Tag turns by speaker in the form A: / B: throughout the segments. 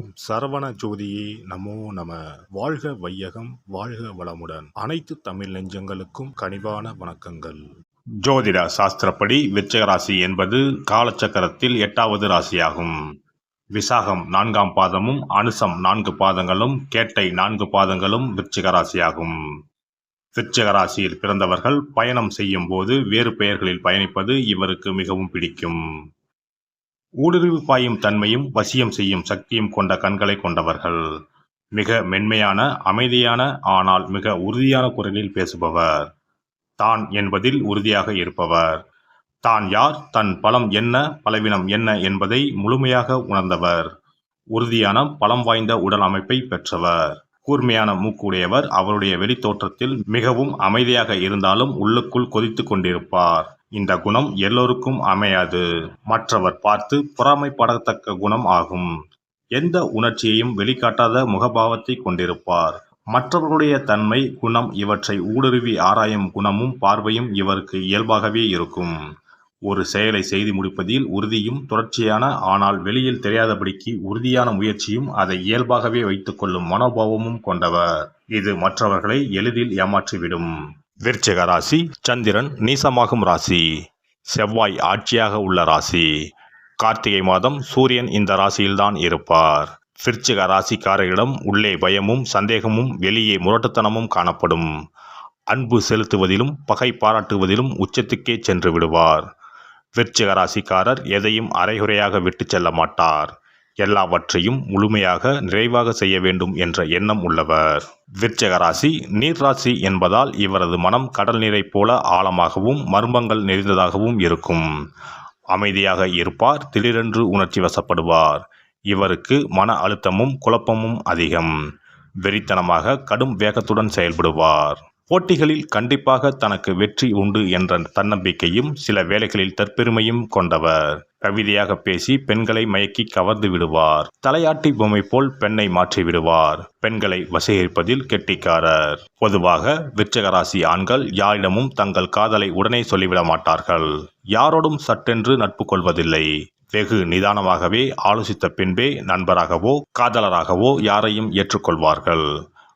A: ஓம் சரவண ஜோதியே நமோ நம. வாழ்க வையகம் வாழ்க வளமுடன். அனைத்து தமிழ் நெஞ்சங்களுக்கும் கனிவான வணக்கங்கள். ஜோதிட சாஸ்திரப்படி விருச்சிக ராசி என்பது காலச்சக்கரத்தில் எட்டாவது ராசியாகும். விசாகம் நான்காம் பாதமும் அனுசம் நான்கு பாதங்களும் கேட்டை நான்கு பாதங்களும் விருச்சிக ராசியாகும். விருச்சிக ராசியில் பிறந்தவர்கள் பயணம் செய்யும் போது வேறு பெயர்களில் பயணிப்பது இவருக்கு மிகவும் பிடிக்கும். ஊடுருவி பாயும் தன்மையும் வசியம் செய்யும் சக்தியும் கொண்ட கண்களை கொண்டவர்கள். மிக மென்மையான அமைதியான ஆனால் மிக உறுதியான குரலில் பேசுபவர். தான் என்பதில் உறுதியாக இருப்பவர். தான் யார்? தன் பலம் என்ன? பலவீனம் என்ன என்பதை முழுமையாக உணர்ந்தவர். உறுதியான பலம் வாய்ந்த உடல் அமைப்பை பெற்றவர். கூர்மையான மூக்குடையவர் அவருடைய வெளித்தோற்றத்தில் மிகவும் அமைதியாக இருந்தாலும் உள்ளுக்குள் கொதித்து கொண்டிருப்பார். இந்த குணம் எல்லோருக்கும் அமையாது. மற்றவர் பார்த்து பொறாமைப்படத்தக்க குணம் ஆகும். எந்த உணர்ச்சியையும் வெளிக்காட்டாத முகபாவத்தை கொண்டிருப்பார். மற்றவர்களுடைய தன்மை குணம் இவற்றை ஊடுருவி ஆராயும் குணமும் பார்வையும் இவருக்கு இயல்பாகவே இருக்கும். ஒரு செயலை செய்து முடிப்பதில் உறுதியும் தொடர்ச்சியான ஆனால் வெளியில் தெரியாதபடிக்கு உறுதியான முயற்சியும் அதை இயல்பாகவே வைத்துக்கொள்ளும் மனோபாவமும் கொண்டவர். இது மற்றவர்களை எளிதில் ஏமாற்றிவிடும். விருச்சிக ராசி சந்திரன் நீசமாகும் ராசி செவ்வாய் ஆட்சியாக உள்ள ராசி. கார்த்திகை மாதம் சூரியன் இந்த ராசியில்தான் இருப்பார். விருச்சிக ராசிக்காரர்களிடம் உள்ளே பயமும் சந்தேகமும் வெளியே முரட்டுத்தனமும் காணப்படும். அன்பு செலுத்துவதிலும் பகை பாராட்டுவதிலும் உச்சத்துக்கே சென்று விடுவார். விருச்சிக ராசிக்காரர் எதையும் அரைகுறையாக விட்டு செல்ல மாட்டார். எல்லாவற்றையும் முழுமையாக நிறைவாக செய்ய வேண்டும் என்ற எண்ணம் உள்ளவர். விருச்சக ராசி நீர் ராசி என்பதால் இவரது மனம் கடல் நீரைப் போல ஆழமாகவும் மர்மங்கள் நிறைந்ததாகவும் இருக்கும். அமைதியாக இருப்பார் திடீரென்று உணர்ச்சி வசப்படுவார். இவருக்கு மன அழுத்தமும் குழப்பமும் அதிகம். வெறித்தனமாக கடும் வேகத்துடன் செயல்படுவார். போட்டிகளில் கண்டிப்பாக தனக்கு வெற்றி உண்டு என்ற தன்னம்பிக்கையும் சில வேளைகளில் தற்பெருமையும் கொண்டவர். கவிதையாக பேசி பெண்களை மயக்கி கவர்ந்து விடுவார். தலையாட்டி பொம்மை போல் பெண்ணை மாற்றி விடுவார். பெண்களை வசீகரிப்பதில் கெட்டிக்காரர். பொதுவாக விருச்சகராசி ஆண்கள் யாரிடமும் தங்கள் காதலை உடனே சொல்லிவிட மாட்டார்கள். யாரோடும் சட்டென்று நட்பு கொள்வதில்லை. வெகு நிதானமாகவே ஆலோசித்த பின்பே நண்பராகவோ காதலராகவோ யாரையும் ஏற்றுக்கொள்வார்கள்.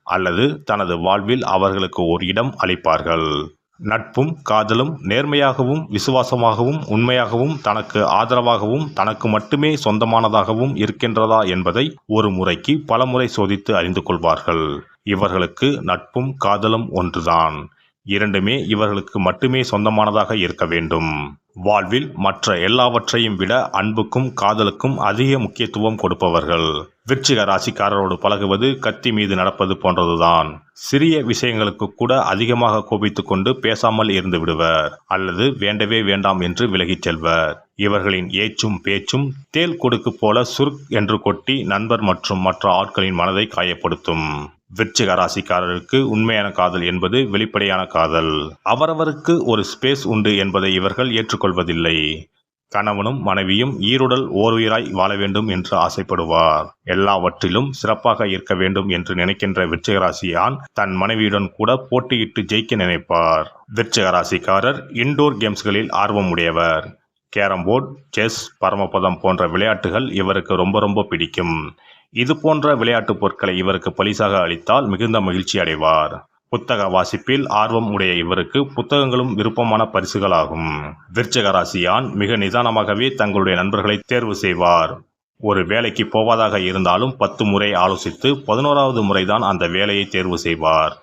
A: அல்லது தனது வாழ்வில் அவர்களுக்கு ஒரு இடம் அளிப்பார்கள். நட்பும் காதலும் நேர்மையாகவும் விசுவாசமாகவும் உண்மையாகவும் தனக்கு ஆதரவாகவும் தனக்கு மட்டுமே சொந்தமானதாகவும் இருக்கின்றதா என்பதை ஒரு முறைக்கு பலமுறை சோதித்து அறிந்து கொள்வார்கள். இவர்களுக்கு நட்பும் காதலும் ஒன்றுதான். இரண்டுமே இவர்களுக்கு மட்டுமே சொந்தமானதாக இருக்க வேண்டும். வாழ்வில் மற்ற எல்லாவற்றையும் விட அன்புக்கும் காதலுக்கும் அதிக முக்கியத்துவம் கொடுப்பவர்கள். விருச்சிக ராசிக்காரரோடு பழகுவது கத்தி மீது நடப்பது போன்றதுதான். சிறிய விஷயங்களுக்கு கூட அதிகமாக கோபித்துக்கொண்டு பேசாமல் இருந்து விடுவர். அல்லது வேண்டவே வேண்டாம் என்று விலகிச் செல்வர். இவர்களின் ஏச்சும் பேச்சும் தேல் கொடுக்கு போல சுருக் என்று கொட்டி நண்பர் மற்றும் மற்ற ஆட்களின் மனதை காயப்படுத்தும். விருச்சிக ராசிக்காரருக்கு உண்மையான காதல் என்பது வெளிப்படையான காதல். அவரவருக்கு ஒரு ஸ்பேஸ் உண்டு என்பதை இவர்கள் ஏற்றுக்கொள்வதில்லை. கணவனும் மனைவியும் ஈருடல் ஓருயிராய் வாழ வேண்டும் என்று ஆசைப்படுவார். எல்லாவற்றிலும் சிறப்பாக இருக்க வேண்டும் என்று நினைக்கின்ற விருச்சிகராசியான் ஆண் தன் மனைவியுடன் கூட போட்டியிட்டு ஜெயிக்க நினைப்பார். விருச்சிகராசிக்காரர் இன்டோர் கேம்ஸ்களில் ஆர்வம் உடையவர் கேரம் போர்டு செஸ் பரமபதம் போன்ற விளையாட்டுகள் இவருக்கு ரொம்ப ரொம்ப பிடிக்கும். இது போன்ற விளையாட்டுப் பொருட்களை இவருக்கு பரிசாக அளித்தால் மிகுந்த மகிழ்ச்சி அடைவார். புத்தக வாசிப்பில் ஆர்வம் உடைய இவருக்கு புத்தகங்களும் விருப்பமான பரிசுகளாகும். விருச்சக ராசியான் மிக நிதானமாகவே தங்களுடைய நண்பர்களை தேர்வு செய்வார். ஒரு வேலைக்கு போவதாக இருந்தாலும் பத்து முறை ஆலோசித்து பதினோராவது முறைதான் அந்த வேலையை தேர்வு செய்வார்.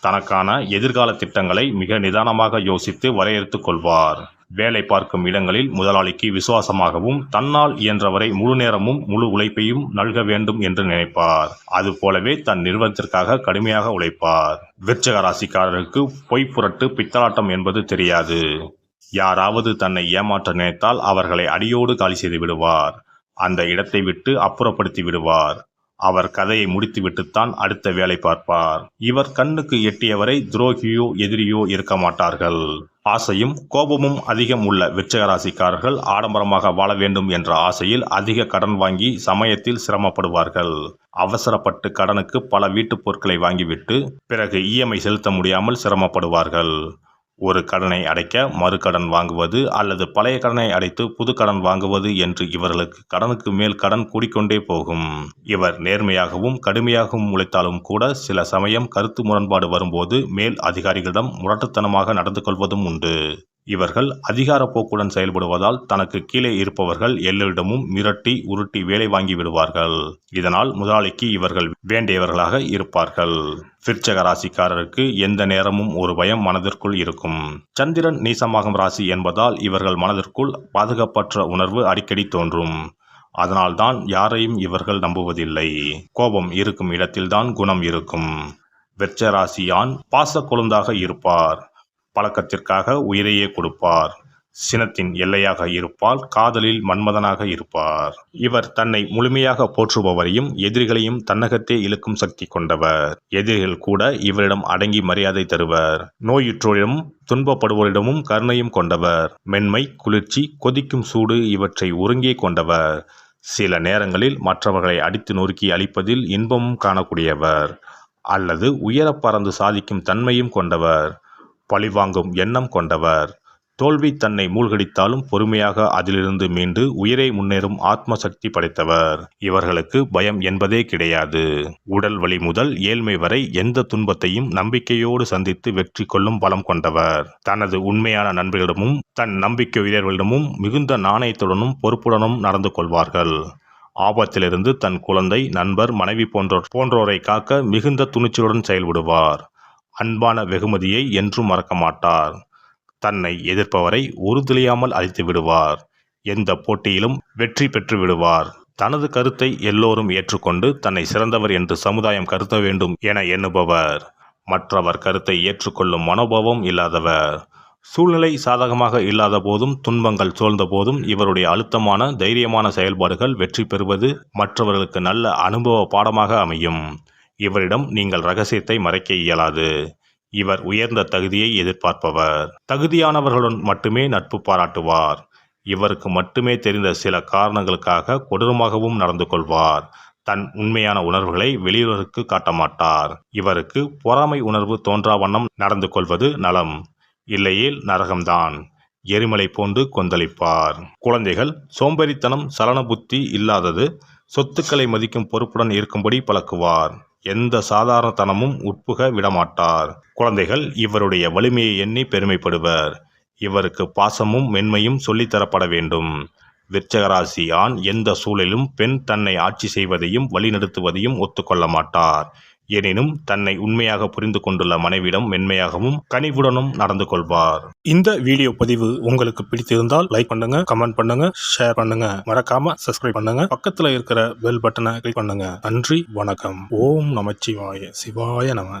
A: தனக்கான எதிர்கால திட்டங்களை மிக நிதானமாக யோசித்து வரையறுத்துக் கொள்வார். வேலை பார்க்கும் இடங்களில் முதலாளிக்கு விசுவாசமாகவும் தன்னால் இயன்றவரை முழு நேரமும் முழு உழைப்பையும் நல்க வேண்டும் என்று நினைப்பார். அதுபோலவே தன் நிறுவனத்திற்காக கடுமையாக உழைப்பார். விருச்சக ராசிக்காரருக்கு பொய் புரட்டு பித்தலாட்டம் என்பது தெரியாது. யாராவது தன்னை ஏமாற்ற நினைத்தால் அவர்களை அடியோடு காலி செய்து விடுவார். அந்த இடத்தை விட்டு அப்புறப்படுத்தி விடுவார். அவர் கதையை முடித்துவிட்டுத்தான் அடுத்த வேலை பார்ப்பார். இவர் கண்ணுக்கு எட்டியவரை துரோகியோ எதிரியோ இருக்க மாட்டார்கள். ஆசையும் கோபமும் அதிகம் உள்ள விருச்சகராசிக்காரர்கள் ஆடம்பரமாக வாழ வேண்டும் என்ற ஆசையில் அதிக கடன் வாங்கி சமயத்தில் சிரமப்படுவார்கள். அவசரப்பட்டு கடனுக்கு பல வீட்டுப் பொருட்களை வாங்கிவிட்டு பிறகு இஎம்ஐ செலுத்த முடியாமல் சிரமப்படுவார்கள். ஒரு கடனை அடைக்க மறுகடன் வாங்குவது அல்லது பழைய கடனை அடைத்து புது கடன் வாங்குவது என்று இவர்களுக்கு கடனுக்கு மேல் கடன் கூடிக்கொண்டே போகும். இவர் நேர்மையாகவும் கடுமையாகவும் உழைத்தாலும் கூட சில சமயம் கருத்து முரண்பாடு வரும்போது மேல் அதிகாரிகளிடம் முரட்டுத்தனமாக நடந்து கொள்வதும் உண்டு. இவர்கள் அதிகாரப்போக்குடன் செயல்படுவதால் தனக்கு கீழே இருப்பவர்கள் எல்லோரிடமும் மிரட்டி உருட்டி வேலை வாங்கி விடுவார்கள். இதனால் முதலாளிக்கு இவர்கள் வேண்டியவர்களாக இருப்பார்கள். விற்சக ராசிக்காரருக்கு எந்த நேரமும் ஒரு பயம் மனதிற்குள் இருக்கும். சந்திரன் நீசமாகும் ராசி என்பதால் இவர்கள் மனதிற்குள் பாதுகாப்பற்ற உணர்வு அடிக்கடி தோன்றும். அதனால்தான் யாரையும் இவர்கள் நம்புவதில்லை. கோபம் இருக்கும் இடத்தில்தான் குணம் இருக்கும். வெச்சராசியான் பாச கொழுந்தாக இருப்பார். பழக்கத்திற்காக உயிரையே கொடுப்பார். சினத்தின் எல்லையாக இருப்பால் காதலில் மன்மதனாக இருப்பார். இவர் தன்னை முழுமையாக போற்றுபவரையும் எதிரிகளையும் தன்னகத்தே இழுக்கும் சக்தி கொண்டவர். எதிரிகள் கூட இவரிடம் அடங்கி மரியாதை தருவர். நோயுற்றோரிடமும் துன்பப்படுவோரிடமும் கருணையும் கொண்டவர். மென்மை குளிர்ச்சி கொதிக்கும் சூடு இவற்றை ஒருங்கே கொண்டவர். சில நேரங்களில் மற்றவர்களை அடித்து நொறுக்கி அழிப்பதில் இன்பமும் காணக்கூடியவர். அல்லது உயரப் பறந்து சாதிக்கும் தன்மையும் கொண்டவர். பழிவாங்கும் எண்ணம் கொண்டவர். தோல்வி தன்னை மூழ்கடித்தாலும் பொறுமையாக அதிலிருந்து மீண்டு உயிரை முன்னேறும் ஆத்ம சக்தி படைத்தவர். இவர்களுக்கு பயம் என்பதே கிடையாது. உடல் வலி முதல் ஏழ்மை வரை எந்த துன்பத்தையும் நம்பிக்கையோடு சந்தித்து வெற்றி கொள்ளும் பலம் கொண்டவர். தனது உண்மையான நண்பர்களிடமும் தன் நம்பிக்கை உயர்வுகளிடமும் மிகுந்த நாணயத்துடனும் பொறுப்புடனும் நடந்து கொள்வார்கள். ஆபத்திலிருந்து தன் குழந்தை நண்பர் மனைவி போன்றோர் போன்றோரை காக்க மிகுந்த துணிச்சலுடன் செயல்படுவார். அன்பான வெகுமதியை என்றும் மறக்க மாட்டார். தன்னை எதிர்ப்பவரை உறுதுளியாமல் அழித்து விடுவார். எந்த போட்டியிலும் வெற்றி பெற்று விடுவார். தனது கருத்தை எல்லோரும் ஏற்றுக்கொண்டு தன்னை சிறந்தவர் என்று சமுதாயம் கருத வேண்டும் என எண்ணுபவர். மற்றவர் கருத்தை ஏற்றுக்கொள்ளும் மனோபாவம் இல்லாதவர். சூழ்நிலை சாதகமாக இல்லாத போதும் துன்பங்கள் சூழ்ந்த போதும் இவருடைய அழுத்தமான தைரியமான செயல்பாடுகள் வெற்றி பெறுவது மற்றவர்களுக்கு நல்ல அனுபவ பாடமாக அமையும். இவரிடம் நீங்கள் ரகசியத்தை மறைக்க இயலாது. இவர் உயர்ந்த தகுதியை எதிர்பார்ப்பவர். தகுதியானவர்களுடன் மட்டுமே நட்பு பாராட்டுவார். இவருக்கு மட்டுமே தெரிந்த சில காரணங்களுக்காக கொடூரமாகவும் நடந்து கொள்வார். தன் உண்மையான உணர்வுகளை வெளியூருக்கு காட்ட மாட்டார் இவருக்கு பொறாமை உணர்வு தோன்றா வண்ணம் நடந்து கொள்வது நலம். இல்லையேல் நரகம்தான். எரிமலை போன்று கொந்தளிப்பார். குழந்தைகள் சோம்பேறித்தனம் சலன புத்தி இல்லாதது சொத்துக்களை மதிக்கும் பொறுப்புடன் இருக்கும்படி பழக்குவார். எந்த சாதாரணத்தனமும் உட்புக விடமாட்டார். குழந்தைகள் இவருடைய வலிமையை எண்ணி பெருமைப்படுவர். இவருக்கு பாசமும் மென்மையும் சொல்லித்தரப்பட வேண்டும். விருச்சகராசி ஆண் எந்த சூழலிலும் பெண் தன்னை ஆட்சி செய்வதையும் வழிநடத்துவதையும் ஒத்துக்கொள்ள மாட்டார். எனினும் தன்னை உண்மையாக புரிந்து கொண்டுள்ள மனைவிடம் மென்மையாகவும் கனிவுடனும் நடந்து கொள்வார்.
B: இந்த வீடியோ பதிவு உங்களுக்கு பிடித்திருந்தால் லைக் பண்ணுங்க கமெண்ட் பண்ணுங்க ஷேர் பண்ணுங்க. மறக்காம சப்ஸ்கிரைப் பண்ணுங்க. பக்கத்துல இருக்கிற பெல் பட்டனை கிளிக் பண்ணுங்க. நன்றி வணக்கம். ஓம் நமச்சிவாய. சிவாய நம.